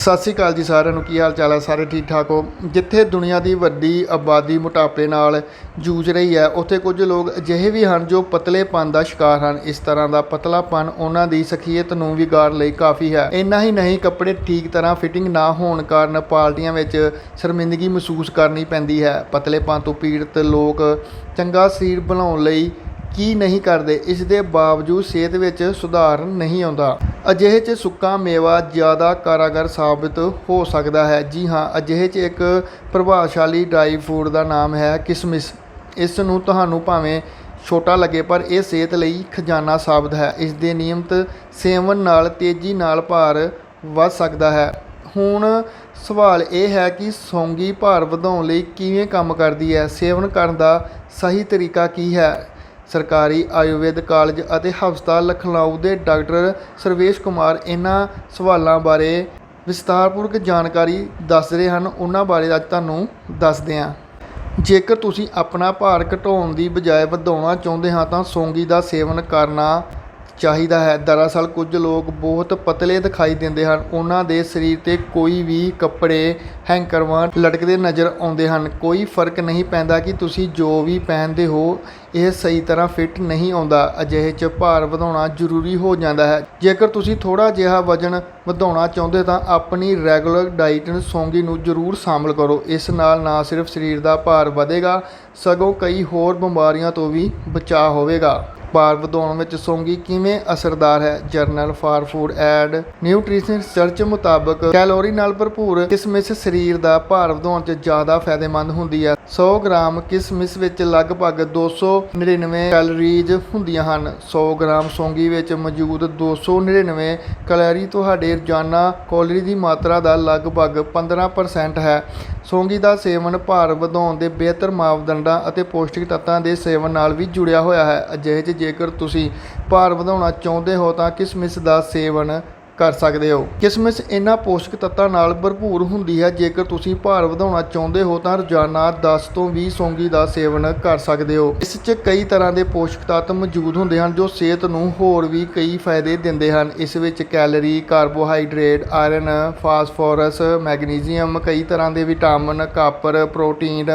ਸਤਿ ਸ਼੍ਰੀ ਅਕਾਲ ਜੀ ਸਾਰਿਆਂ ਨੂੰ, ਕੀ ਹਾਲ ਚਾਲ ਹੈ? ਸਾਰੇ ਠੀਕ ਠਾਕ ਹੋ? ਜਿੱਥੇ ਦੁਨੀਆ ਦੀ ਵੱਡੀ ਆਬਾਦੀ ਮੋਟਾਪੇ ਨਾਲ ਜੂਝ ਰਹੀ ਹੈ, ਉੱਥੇ ਕੁਝ ਲੋਕ ਅਜਿਹੇ ਵੀ ਹਨ ਜੋ ਪਤਲੇਪਨ ਦਾ ਸ਼ਿਕਾਰ ਹਨ। ਇਸ ਤਰ੍ਹਾਂ ਦਾ ਪਤਲਾਪਨ ਉਹਨਾਂ ਦੀ ਸਖੀਅਤ ਨੂੰ ਵਿਗਾੜ ਲਈ ਕਾਫੀ ਹੈ। ਇੰਨਾ ਹੀ ਨਹੀਂ, ਕੱਪੜੇ ਠੀਕ ਤਰ੍ਹਾਂ ਫਿਟਿੰਗ ਨਾ ਹੋਣ ਕਾਰਨ ਪਾਰਟੀਆਂ ਵਿੱਚ ਸ਼ਰਮਿੰਦਗੀ ਮਹਿਸੂਸ ਕਰਨੀ ਪੈਂਦੀ ਹੈ। ਪਤਲੇਪਨ ਤੋਂ ਪੀੜਤ ਲੋਕ ਚੰਗਾ ਸਰੀਰ ਬਣਾਉਣ ਲਈ ਕੀ ਨਹੀਂ ਕਰਦੇ, ਇਸ ਦੇ ਬਾਵਜੂਦ ਸਿਹਤ ਵਿੱਚ ਸੁਧਾਰ ਨਹੀਂ ਆਉਂਦਾ। ਅਜਿਹੇ 'ਚ ਸੁੱਕਾ ਮੇਵਾ ਜ਼ਿਆਦਾ ਕਾਰਾਗਰ ਸਾਬਤ ਹੋ ਸਕਦਾ ਹੈ। ਜੀ ਹਾਂ, ਅਜਿਹੇ 'ਚ ਇੱਕ ਪ੍ਰਭਾਵਸ਼ਾਲੀ ਡਰਾਈ ਫੂਡ ਦਾ ਨਾਮ ਹੈ ਕਿਸਮਿਸ। ਇਸ ਨੂੰ ਤੁਹਾਨੂੰ ਭਾਵੇਂ ਛੋਟਾ ਲੱਗੇ, ਪਰ ਇਹ ਸਿਹਤ ਲਈ ਖਜ਼ਾਨਾ ਸਾਬਤ ਹੈ। ਇਸ ਦੇ ਨਿਯਮਤ ਸੇਵਨ ਨਾਲ ਤੇਜ਼ੀ ਨਾਲ ਭਾਰ ਵੱਧ ਸਕਦਾ ਹੈ। ਹੁਣ ਸਵਾਲ ਇਹ ਹੈ ਕਿ ਸੌਂਗੀ ਭਾਰ ਵਧਾਉਣ ਲਈ ਕਿਵੇਂ ਕੰਮ ਕਰਦੀ ਹੈ? ਸੇਵਨ ਕਰਨ ਦਾ ਸਹੀ ਤਰੀਕਾ ਕੀ ਹੈ? ਸਰਕਾਰੀ ਆਯੁਰਵੇਦ ਕਾਲਜ ਅਤੇ ਹਸਪਤਾਲ ਲਖਨਊ ਦੇ ਡਾਕਟਰ ਸਰਵੇਸ਼ ਕੁਮਾਰ ਇਹਨਾਂ ਸਵਾਲਾਂ ਬਾਰੇ ਵਿਸਤਾਰਪੂਰਵਕ ਜਾਣਕਾਰੀ ਦੱਸ ਰਹੇ ਹਨ। ਉਹਨਾਂ ਬਾਰੇ ਅੱਜ ਤੁਹਾਨੂੰ ਦੱਸਦੇ ਹਾਂ। ਜੇਕਰ ਤੁਸੀਂ ਆਪਣਾ ਭਾਰ ਘਟਾਉਣ ਦੀ ਬਜਾਏ ਵਧਾਉਣਾ ਚਾਹੁੰਦੇ ਹਾਂ ਤਾਂ ਸੌਂਗੀ ਦਾ ਸੇਵਨ ਕਰਨਾ ਚਾਹੀਦਾ ਹੈ। ਦਰਅਸਲ ਕੁਝ ਲੋਕ ਬਹੁਤ ਪਤਲੇ ਦਿਖਾਈ ਦਿੰਦੇ ਹਨ। ਉਹਨਾਂ ਦੇ ਸਰੀਰ ਤੇ ਕੋਈ ਵੀ ਕੱਪੜੇ ਹੈਂਕਰ ਵਾਂਗ ਲਟਕਦੇ ਨਜ਼ਰ ਆਉਂਦੇ ਹਨ। ਕੋਈ ਫ਼ਰਕ ਨਹੀਂ ਪੈਂਦਾ ਕਿ ਤੁਸੀਂ ਜੋ ਵੀ ਪਹਿਨਦੇ ਹੋ, ਇਹ ਸਹੀ ਤਰ੍ਹਾਂ ਫਿੱਟ ਨਹੀਂ ਆਉਂਦਾ। ਅਜਿਹੇ 'ਚ ਭਾਰ ਵਧਾਉਣਾ ਜ਼ਰੂਰੀ ਹੋ ਜਾਂਦਾ ਹੈ। ਜੇਕਰ ਤੁਸੀਂ ਥੋੜਾ ਜਿਹਾ ਵਜਨ ਵਧਾਉਣਾ ਚਾਹੁੰਦੇ ਤਾਂ ਆਪਣੀ ਰੈਗੂਲਰ ਡਾਈਟ ਨੂੰ ਸੌਂਗੀ ਨੂੰ ਜ਼ਰੂਰ ਸ਼ਾਮਲ ਕਰੋ। ਇਸ ਨਾਲ ਨਾ ਸਿਰਫ ਸਰੀਰ ਦਾ ਭਾਰ ਵਧੇਗਾ, ਸਗੋਂ ਕਈ ਹੋਰ ਬਿਮਾਰੀਆਂ ਤੋਂ ਵੀ ਬਚਾਅ ਹੋਵੇਗਾ। ਭਾਰ ਵਧਾਉਣ ਵਿੱਚ ਸੌਂਗੀ ਕਿਵੇਂ ਅਸਰਦਾਰ ਹੈ? Journal for food and nutrition research ਮੁਤਾਬਕ ਕੈਲੋਰੀ ਨਾਲ ਭਰਪੂਰ ਕਿਸਮਿਸ ਸਰੀਰ ਦਾ ਭਾਰ ਵਧਾਉਣ 'ਚ ਜ਼ਿਆਦਾ ਫਾਇਦੇਮੰਦ ਹੁੰਦੀ ਹੈ। 100 ਗ੍ਰਾਮ ਕਿਸਮਿਸ ਵਿੱਚ ਲਗਭਗ 299 ਕੈਲੋਰੀਜ਼ ਹੁੰਦੀਆਂ ਹਨ। 100 ਗ੍ਰਾਮ ਸੌਂਗੀ ਵਿੱਚ ਮੌਜੂਦ 299 ਕੈਲੋਰੀ ਤੁਹਾਡੇ ਰੋਜ਼ਾਨਾ ਕੈਲੋਰੀ ਦੀ ਮਾਤਰਾ ਦਾ ਲਗਭਗ 15% ਹੈ। ਸੌਂਗੀ ਦਾ ਸੇਵਨ ਭਾਰ ਵਧਾਉਣ ਦੇ ਬਿਹਤਰ ਮਾਪਦੰਡਾਂ ਅਤੇ ਪੌਸ਼ਟਿਕ ਤੱਤਾਂ ਦੇ ਸੇਵਨ ਨਾਲ ਵੀ ਜੁੜਿਆ ਹੋਇਆ ਹੈ। ਅਜਿਹੇ 'ਚ ਜੇਕਰ ਤੁਸੀਂ ਭਾਰ ਵਧਾਉਣਾ ਚਾਹੁੰਦੇ ਹੋ ਤਾਂ ਕਿਸਮਿਸ ਦਾ ਸੇਵਨ ਕਰ ਸਕਦੇ ਹੋ। ਕਿਸਮਿਸ ਇਹਨਾਂ ਪੋਸ਼ਕ ਤੱਤਾਂ ਨਾਲ ਭਰਪੂਰ ਹੁੰਦੀ ਹੈ। ਜੇਕਰ ਤੁਸੀਂ ਭਾਰ ਵਧਾਉਣਾ ਚਾਹੁੰਦੇ ਹੋ ਤਾਂ ਰੋਜ਼ਾਨਾ 10 ਤੋਂ 20 ਸੌਂਗੀ ਦਾ ਸੇਵਨ ਕਰ ਸਕਦੇ ਹੋ। ਇਸ 'ਚ ਕਈ ਤਰ੍ਹਾਂ ਦੇ ਪੋਸ਼ਕ ਤੱਤ ਮੌਜੂਦ ਹੁੰਦੇ ਹਨ ਜੋ ਸਿਹਤ ਨੂੰ ਹੋਰ ਵੀ ਕਈ ਫਾਇਦੇ ਦਿੰਦੇ ਹਨ। ਇਸ ਵਿੱਚ calorie, carbohydrate, iron, phosphorus, magnesium, ਕਈ ਤਰ੍ਹਾਂ ਦੇ ਵਿਟਾਮਿਨ, ਕਾਪਰ, ਪ੍ਰੋਟੀਨ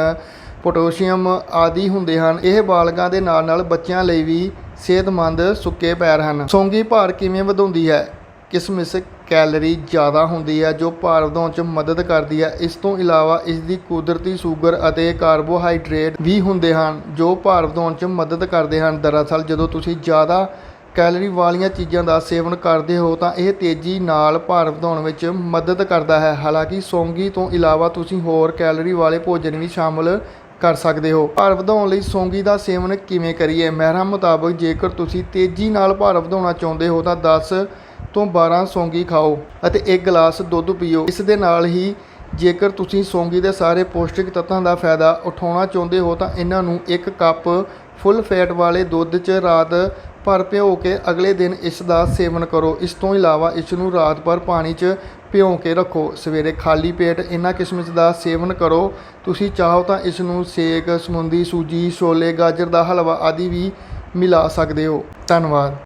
ਪੋਟਾਸ਼ੀਅਮ ਆਦਿ ਹੁੰਦੇ ਹਨ। ਇਹ ਬਾਲਗਾਂ ਦੇ ਨਾਲ ਨਾਲ ਬੱਚਿਆਂ ਲਈ ਵੀ ਸਿਹਤਮੰਦ ਸੁੱਕੇ ਪੈਰ ਹਨ। ਸੌਂਗੀ ਭਾਰ ਕਿਵੇਂ ਵਧਾਉਂਦੀ ਹੈ? ਕਿਸਮਿਸ ਕੈਲਰੀ ਜ਼ਿਆਦਾ ਹੁੰਦੀ ਹੈ, ਜੋ ਭਾਰ ਵਧਾਉਣ 'ਚ ਮਦਦ ਕਰਦੀ ਹੈ। ਇਸ ਤੋਂ ਇਲਾਵਾ ਇਸ ਦੀ ਕੁਦਰਤੀ ਸ਼ੂਗਰ ਅਤੇ ਕਾਰਬੋਹਾਈਡਰੇਟ ਵੀ ਹੁੰਦੇ ਹਨ, ਜੋ ਭਾਰ ਵਧਾਉਣ 'ਚ ਮਦਦ ਕਰਦੇ ਹਨ। ਦਰਅਸਲ, ਜਦੋਂ ਤੁਸੀਂ ਜ਼ਿਆਦਾ ਕੈਲਰੀ ਵਾਲੀਆਂ ਚੀਜ਼ਾਂ ਦਾ ਸੇਵਨ ਕਰਦੇ ਹੋ, ਤਾਂ ਇਹ ਤੇਜ਼ੀ ਨਾਲ ਭਾਰ ਵਧਾਉਣ ਵਿੱਚ ਮਦਦ ਕਰਦਾ ਹੈ। ਹਾਲਾਂਕਿ, ਸੌਂਗੀ ਤੋਂ ਇਲਾਵਾ ਤੁਸੀਂ ਹੋਰ ਕੈਲਰੀ ਵਾਲੇ ਭੋਜਨ ਵੀ ਸ਼ਾਮਲ ਕਰ ਸਕਦੇ ਹੋ। ਭਾਰ ਵਧਾਉਣ ਲਈ ਸੌਂਗੀ ਦਾ ਸੇਵਨ ਕਿਵੇਂ ਕਰੀਏ? ਮਹਿਰਾਂ ਮੁਤਾਬਕ ਜੇਕਰ ਤੁਸੀਂ ਤੇਜ਼ੀ ਨਾਲ ਭਾਰ ਵਧਾਉਣਾ ਚਾਹੁੰਦੇ ਹੋ ਤਾਂ 10 ਤੋਂ 12 ਸੌਂਗੀ ਖਾਓ ਅਤੇ ਇੱਕ ਗਲਾਸ ਦੁੱਧ ਪੀਓ। ਇਸ ਦੇ ਨਾਲ ਹੀ ਜੇਕਰ ਤੁਸੀਂ ਸੌਂਗੀ ਦੇ ਸਾਰੇ ਪੌਸ਼ਟਿਕ ਤੱਤਾਂ ਦਾ ਫਾਇਦਾ ਉਠਾਉਣਾ ਚਾਹੁੰਦੇ ਹੋ ਤਾਂ ਇਹਨਾਂ ਨੂੰ ਇੱਕ ਕੱਪ ਫੁੱਲ ਫੈਟ ਵਾਲੇ ਦੁੱਧ 'ਚ ਰਾਤ ਭਰ ਭਿਓ ਕੇ ਅਗਲੇ ਦਿਨ ਇਸ ਦਾ ਸੇਵਨ ਕਰੋ। ਇਸ ਤੋਂ ਇਲਾਵਾ ਇਸ ਨੂੰ ਰਾਤ ਭਰ ਪਾਣੀ 'ਚ ਭਿਓ ਕੇ ਰੱਖੋ। ਸਵੇਰੇ ਖਾਲੀ ਪੇਟ ਇਹਨਾਂ ਕਿਸਮਿਸ ਦਾ ਸੇਵਨ ਕਰੋ। ਤੁਸੀਂ ਚਾਹੋ ਤਾਂ ਇਸ ਨੂੰ ਸੇਕ, ਸਮੁੰਦੀ, ਸੂਜੀ, ਛੋਲੇ, ਗਾਜਰ ਦਾ ਹਲਵਾ ਆਦਿ ਵੀ ਮਿਲਾ ਸਕਦੇ ਹੋ। ਧੰਨਵਾਦ।